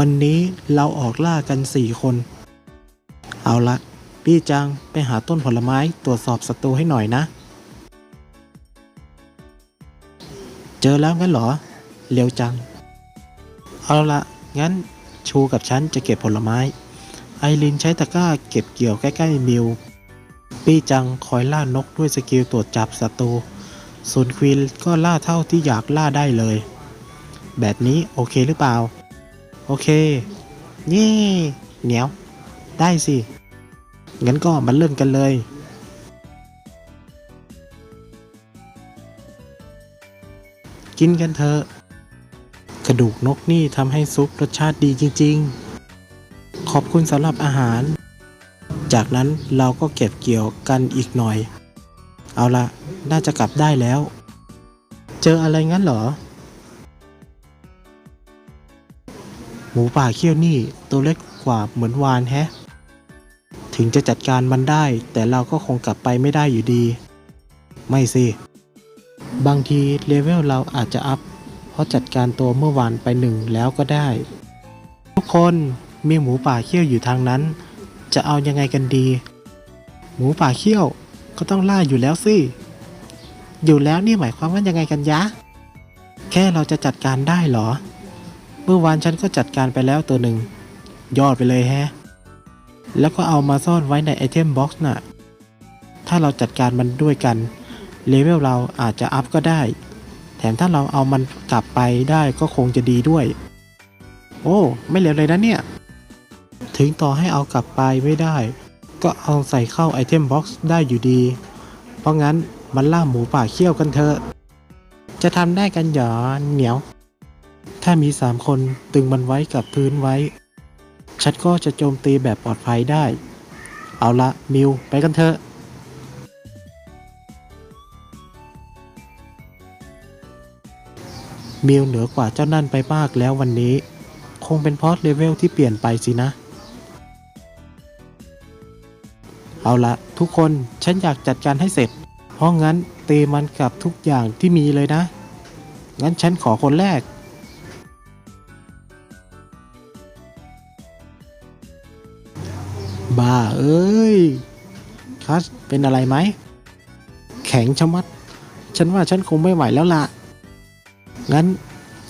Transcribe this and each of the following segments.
วันนี้เราออกล่ากันสี่คน เอาละพี่จังไปหาต้นผลไม้ตรวจสอบศัตรูให้หน่อยนะ เจอแล้วงั้นเหรอ เร็วจัง เอาละงั้นชูกับฉันจะเก็บผลไม้ ไอรินใช้ตะกร้าเก็บเกี่ยวใกล้ๆมิว ปี้จังคอยล่านกด้วยสกิลตรวจจับศัตรู ส่วนควีนก็ล่าเท่าที่อยากล่าได้เลย แบบนี้โอเคหรือเปล่า โอเคนี่เหนียว ได้สิ งั้นก็มาเริ่มกันเลย กินกันเถอะ กระดูกนกนี่ทำให้ซุปรสชาติดีจริง ๆ ขอบคุณสำหรับอาหาร จากนั้นเราก็เก็บเกี่ยวกันอีกหน่อย เอาละน่าจะกลับได้แล้ว เจออะไรงั้นเหรอ หมูป่าเขี้ยวนี่ตัวเล็กกว่าเหมือนวานแฮะ ถึงจะจัดการมันได้ แต่เราก็คงกลับไปไม่ได้อยู่ดี ไม่สิ บางทีเลเวลเราอาจจะอัพ เพราะจัดการตัวเมื่อวานไปหนึ่งแล้วก็ได้ ทุกคนมีหมูป่าเขี้ยวอยู่ทางนั้น จะเอายังไงกันดี หมูป่าเขี้ยวก็ต้องล่าอยู่แล้วสิ อยู่แล้วนี่หมายความว่ายังไงกันยะ แค่เราจะจัดการได้เหรอ เมื่อวานฉันก็จัดการไปแล้วตัวหนึ่ง ยอดไปเลยแฮะ แล้วก็เอามาซ่อนไว้ในไอเทมบ็อกซ์น่ะ ถ้าเราจัดการมันด้วยกัน เลเวลเราอาจจะอัพก็ได้ แถมถ้าเราเอามันกลับไปได้ก็คงจะดีด้วย โอ้ ไม่เหลวเลยนะเนี่ย ถึงต่อให้เอากลับไปไม่ได้ ก็เอาใส่เข้าไอเทมบ็อกซ์ได้อยู่ดี เพราะงั้นมันล่าหมูป่าเขี้ยวกันเถอะ จะทำได้กันหยอเหนียว ถ้ามีสามคนตึงมันไว้กับพื้นไว้ ฉันก็จะโจมตีแบบปลอดภัยได้ เอาละมิวไปกันเถอะมิวเหนือกว่าเจ้านั่นไปมากแล้ววันนี้ คงเป็นเพราะเลเวลที่เปลี่ยนไปสินะ เอาละทุกคนฉันอยากจัดการให้เสร็จ เพราะงั้นตีมันกับทุกอย่างที่มีเลยนะ งั้นฉันขอคนแรก บ้า เอ้ยคัสเป็นอะไรไหม แข็งชะมัด ฉันว่าฉันคงไม่ไหวแล้วล่ะ งั้น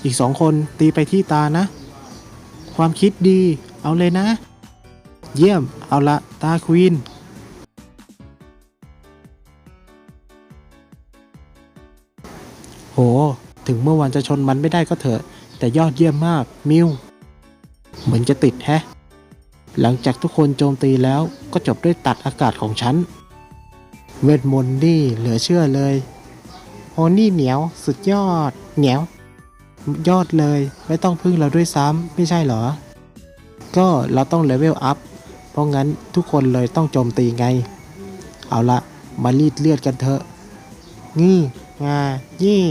อีกสองคนตีไปที่ตานะ ความคิดดีเอาเลยนะ เยี่ยมเอาละตาควีนโห ถึงเมื่อวานจะชนมันไม่ได้ก็เถอะ แต่ยอดเยี่ยมมาก มิว เหมือนจะติดแฮะ หลังจากทุกคนโจมตีแล้วก็จบด้วยตัดอากาศของฉัน เวทมนต์นี่เหลือเชื่อเลย โอนี่เหนียวสุดยอด เหนียว ยอดเลยไม่ต้องพึ่งเราด้วยซ้ำไม่ใช่เหรอ ก็เราต้องเลเวลอัพ เพราะงั้นทุกคนเลยต้องโจมตีไง เอาละมารีดเลือดกันเถอะงี้งายี่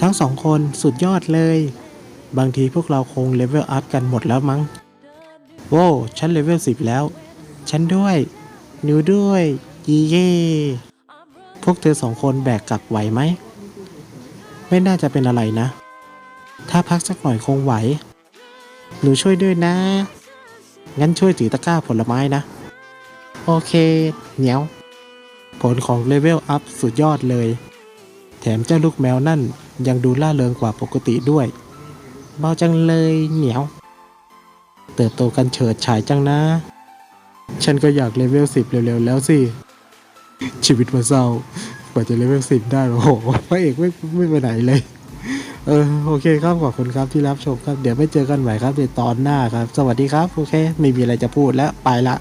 ทั้งสองคนสุดยอดเลย บางทีพวกเราคงเลเวลอัพกันหมดแล้วมั้ง โว้ฉันเลเวลสิบแล้ว ฉันด้วยหนูด้วยยีเย่พวกเธอสองคนแบกกลับไหวไหม ไม่น่าจะเป็นอะไรนะ ถ้าพักสักหน่อยคงไหว หนูช่วยด้วยนะ งั้นช่วยถือตะกร้าผลไม้นะ โอเคเหนียว ผลของเลเวลอัพสุดยอดเลย แถมเจ้าลูกแมวนั่นยังดูล่าเริงกว่าปกติด้วย เบาจังเลยเหนียว เติบโตกันเฉิดฉายจังนะ ฉันก็อยากเลเวลสิบเร็วๆแล้วสิ ชีวิตมันเศร้ากว่าจะเลเวลสิบได้โอ้โหพระเอกไม่ไม่ไปไหนเลย เออโอเคครับขอบคุณครับที่รับชมครับ เดี๋ยวไม่เจอกันใหม่ครับในตอนหน้าครับ สวัสดีครับ โอเค ไม่มีอะไรจะพูดแล้วไปละ